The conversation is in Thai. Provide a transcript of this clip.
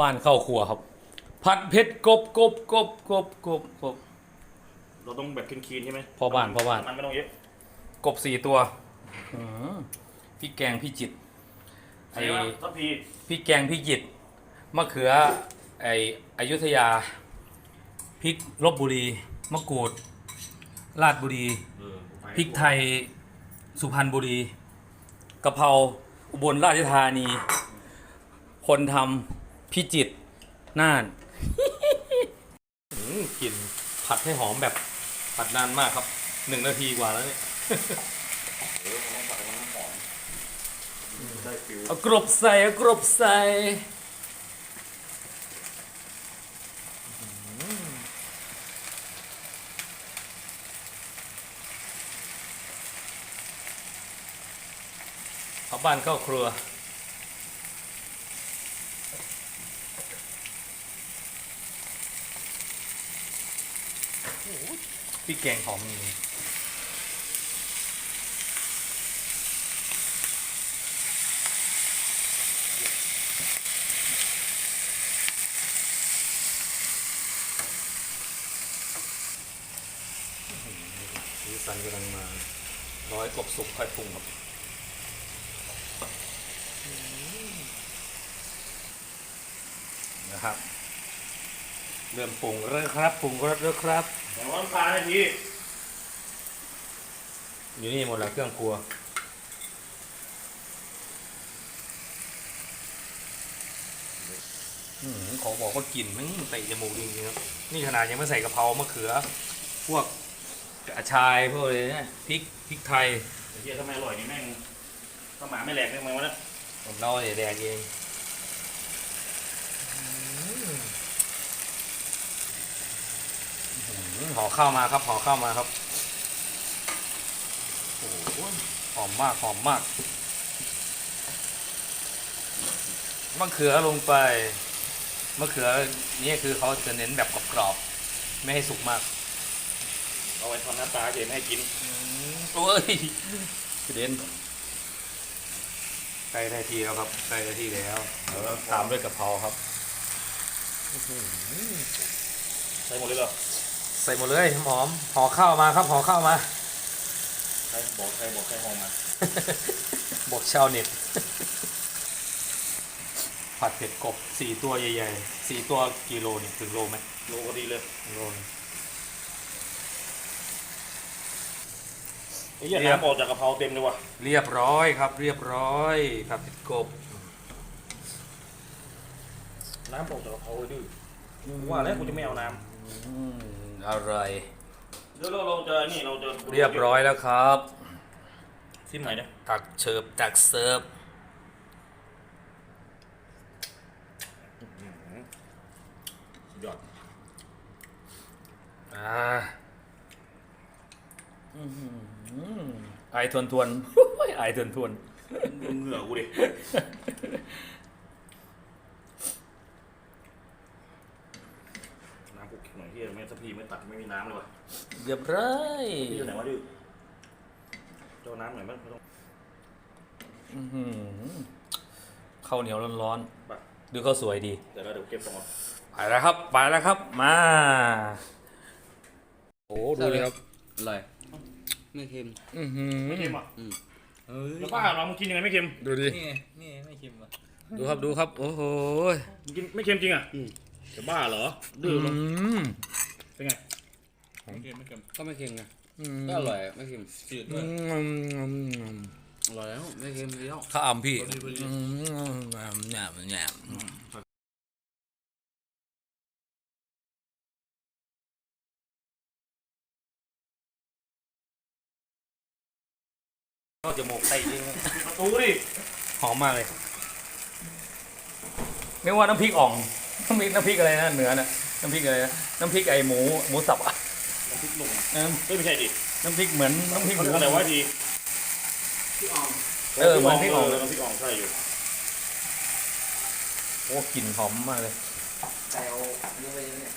บ้านเข้าครัวครับ ผัดเผ็ดกบกบกบกบกบกบ เราต้องแบบคลีนๆใช่ไหมพ่อบ้านพ่อบ้าน มันไม่ต้องเยอะกบสี่ตัวอื้อหือพี่แกงพี่จิตรไอไอ้ว่าทัพพีพี่แกงพี่จิตรมะเขือไออยุธยาพริกลบบุรีมะกรูดราชบุรีเออพริกไทยสุพรรณบุรีกะเพราอุบลราชธานี คนทำ พิจิตรน่านอื้อกลิ่นผัดให้หอมแบบผัดนานมากครับหนึ่งนาทีกว่าแล้วเนี่ยเออต้องผัดให้มันหอมได้ฟิลเอากรบใส่เอากรบใส่เอาบ้านเข้าครัว พี่แกงหอมจริงสีสันกำลังมาร้อยกบสุกค่อยปรุงครับนะครับ เริ่มปรุงแล้วครับปรุงรสแล้วครับแต่ว่าน้ำปลาได้ทีอยู่นี่หมดแล้วเครื่องครัวอืมขอบอกว่ากลิ่นมันเตะจมูกจริงๆครับนี่ขนาดยังไม่ใส่กะเพรามะเขือ พวกกระชายพวกอะไรเนี่ยพริกพริกไทยไอ้เหี้ยทำไมอร่อยนี่แม่งถ้าหมาไม่แหลกเนี่ยมันวะเนี่ยผมเล่าให้แดกเองอื้อ หือห่อข้าวมาครับห่อข้าวมาครับโอ้โหหอมมากหอมมากมะเขือลงไปมะเขือนี่คือเขาจะเน้นแบบกรอบๆไม่ให้สุกมาก เอาไว้ทำหน้าตาเฉยไม่ให้กินโอ้ยกระเด็นใกล้ได้ที่แล้วครับใกล้ได้ที่แล้วแล้วตามด้วยกะเพราครับใส่หมดเลยเหรอ ใส่หมดเลยหอมห่อข้าวมาครับห่อข้าวมาใครบอกใครบอกใครหอมมา บอกชาวเน็ตผัดเผ็ดกบสี่ตัวใหญ่ๆสี่ตัวกิโลนี่ถึงโลไหมโลก็ดีเลยโลนึงไอ้เหี้ยน้ำออกจากกะเพราเต็มเลยว่ะเรียบร้อยครับ เรียบร้อยผัดเผ็ดกบ น้ำออกจากกะเพราเลยดื้อว่าแล้วกูจะไม่เอาน้อืม อร่อยำเดี๋ยวเราเราจะนี่เราจะเรียบร้อยแล้วครับซิมไหนเนี่ยตักเชิบตักเสิร์ฟสุดยอดอ่าอื้อหือไอทวนทวนๆไอทวนทวนดูเหงื่อกูดิน้ำกูเข็ มหน่อยเฮียไม่สักทีไม่ตัดไม่มีน้ำเลยว่ะๆเรียบร้อยนี่อยู่ไหนวะดื้อเจ้าน้ำหน่อยมั้ยไม่ต้องอื้อหือข้าวเหนียวร้อนไปๆ ดูข้าวสวยดี เดี๋ยวเราเดี๋ยวเก็บตรงก่อนไปแล้วครับ ไปแล้วครับ มา โอ้ดูเลยครับ อร่อยไม่เค็มอือหือไม่เค็มอะเฮ้ยแล้วป้าเรามึงกินยังไงไม่เค็ม ดูดิ นี่ไงนี่ไงไม่เค็มอะดูครับ ดูครับ โอ้โห มึงกินไม่เค็มจริงอะ จะบ้าเหรอ ดื้ออืเหรอมเป็นไงไม่เค็มไม่เค็มก็ไม่เค็มไงอืมก็อร่อยไม่เค็มจืดอืด้วยมอร่อยแล้วไม่เค็มแล้วข้าวอ่ำพี่พอดีพอดีอืมแหนมแหนมนอกจมูกใส่จริงประตูดิหอมมากเลย ไม่ว่าน้ำพริกอ่อง น้ำพริกน้ำพริกอะไรนะเหนือน่ะน้ำพริกอะไรนะน้ำพริกไอหมูหมูสับอะน้ำพริกหนุ่มเออเฮ้ยไม่ใช่ดิน้ำพริกเหมือนน้ำพริกหเขามูเรียกอะไรวะทีเออเหมือนพริกอ่องเน้ำพริกอ่องใช่อยู่โอ้กลิ่นหอมมากเลยแต่เอาเนื้อไปเนี่ย